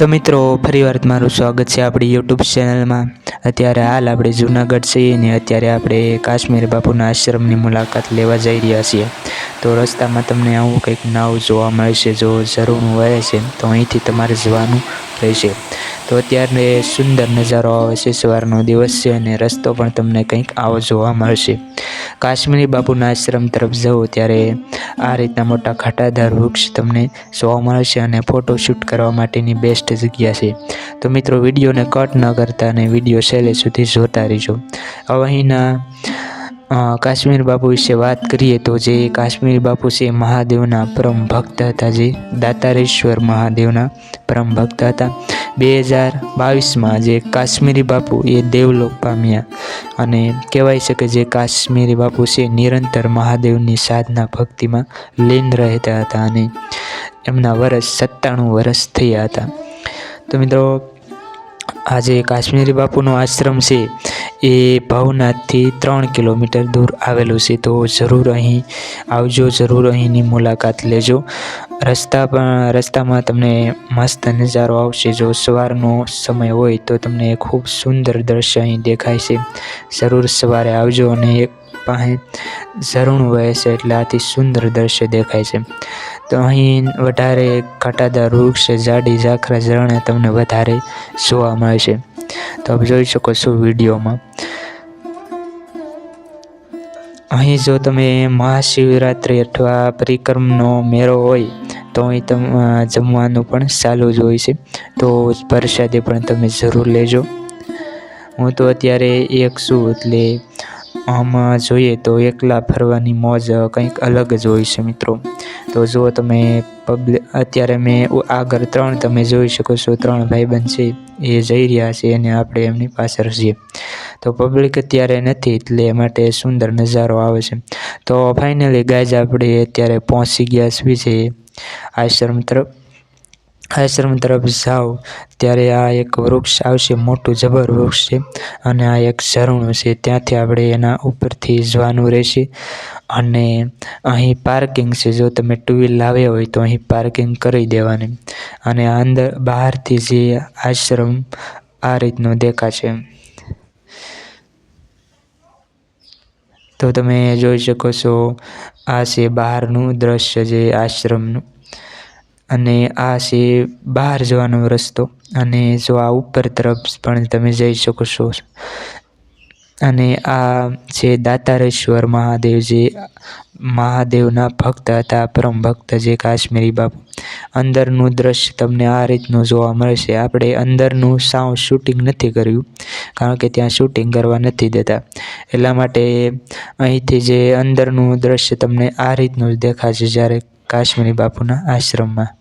તો મિત્રો ફરીવાર તમારું સ્વાગત છે આપણી યુટ્યુબ ચેનલમાં અત્યારે હાલ આપણે જૂનાગઢ છીએ ને અત્યારે આપણે કાશ્મીર બાપુના આશ્રમની મુલાકાત લેવા જઈ રહ્યા છીએ. તો રસ્તામાં તમને આવું કંઈક નાવ જોવા મળશે, જો જરૂર વહે છે, તો અહીંથી તમારે જવાનું રહેશે તો અત્યારે સુંદર નજારો આવે છે, સવારનો દિવસ છે અને રસ્તો પણ તમને કંઈક આવો જોવા મળશે. કાશ્મીરી બાપુના આશ્રમ તરફ જવો ત્યારે આ રીતના મોટા ઘાટાદાર વૃક્ષ તમને જોવા મળશે અને ફોટોશૂટ કરવા માટેની બેસ્ટ જગ્યા છે. તો મિત્રો, વિડીયોને કટ ન કરતા અને વીડિયો છેલ્લે સુધી જોતા રહીજો. અહીંના કાશ્મીર બાપુ વિશે વાત કરીએ તો જે કાશ્મીર બાપુ છે મહાદેવના પરમ ભક્ત હતા જે દાતારેશ્વર મહાદેવના પરમ ભક્ત હતા. બે હજાર બાવીસમાં જે કાશ્મીરી બાપુ, એ દેવલોક પામ્યા અને કહેવાય છે કે જે કાશ્મીરી બાપુ છે નિરંતર મહાદેવની સાધના ભક્તિમાં લીન રહેતા હતા અને એમના વર્ષ સત્તાણું વર્ષ થયા હતા. તો મિત્રો, આજે કાશ્મીરી બાપુનો આશ્રમ છે એ ભવનાથથી ત્રણ કિલોમીટર દૂર આવેલું છે, તો જરૂર અહીં આવજો, જરૂર અહીંની મુલાકાત લેજો. રસ્તા પણ, રસ્તામાં તમને મસ્ત નજારો આવશે. જો સવારનો સમય હોય તો તમને ખૂબ સુંદર દ્રશ્ય અહીં દેખાય છે. જરૂર સવારે આવજો અને એક પાસે ઝરણું વહે છે એટલે આથી સુંદર દ્રશ્ય દેખાય છે. તો અહીં વધારે કાંટાદાર વૃક્ષ, જાડી, ઝાખરા, ઝરણા તમને વધારે જોવા મળે છે. તો આપ જોઈ શકો છો વિડીયોમાં. અહીં જો તમે મહાશિવરાત્રિ અથવા પરિક્રમનો મેળો હોય તો અહીં તમ જમવાનું પણ ચાલુ જ હોય છે. તો પ્રસાદે પણ તમે જરૂર લેજો. હું તો અત્યારે એક છું એટલે આમાં જોઈએ તો એકલા ફરવાની મોજ કંઈક અલગ જ હોય છે મિત્રો. તો જો તમે પબ્લિક અત્યારે મેં આગળ ત્રણ તમે જોઈ શકો છો, ત્રણ ભાઈબંધ છે, એ જઈ રહ્યા છે અને આપણે એમની પાછળ છીએ. તો પબ્લિક અત્યારે નથી, એટલે એ માટે સુંદર નજારો આવે છે. તો ફાઇનલી ગાય આપણે અત્યારે પહોંચી ગયા છીએ આશ્રમ તરફ. આશ્રમ તરફ જાઓ ત્યારે આ એક વૃક્ષ આવશે, મોટું જબર વૃક્ષ છે, અને આ એક ઝરણું છે. ત્યાંથી આપણે એના ઉપરથી જવાનું રહેશે. અને અહીં પાર્કિંગ છે, જો તમે ટુ વ્હીલ લાવ્યા હોય તો અહીં પાર્કિંગ કરી દેવાની. અને અંદર બહારથી જે આશ્રમ, આ રીતનો દેખાશે. તો તમે જોઈ શકો છો, આ છે બહારનું દ્રશ્ય જે આશ્રમનું. અને આ છે બહાર જવાનો રસ્તો. અને જો આ ઉપર તરફ પણ તમે જઈ શકો છો. અને આ જે દાતારેશ્વર મહાદેવ જે મહાદેવના ભક્ત હતા, પરમ ભક્ત જે કાશ્મીરી બાપુ, અંદરનું દ્રશ્ય તમને આ રીતનું જોવા મળશે. આપણે અંદરનું સાવ શૂટિંગ નથી કર્યું, કારણ કે ત્યાં શૂટિંગ કરવા નથી દેતા. એટલા માટે અહીંથી જે અંદરનું દ્રશ્ય તમને આ રીતનું જ દેખાશે જ્યારે કાશ્મીરી બાપુના આશ્રમમાં.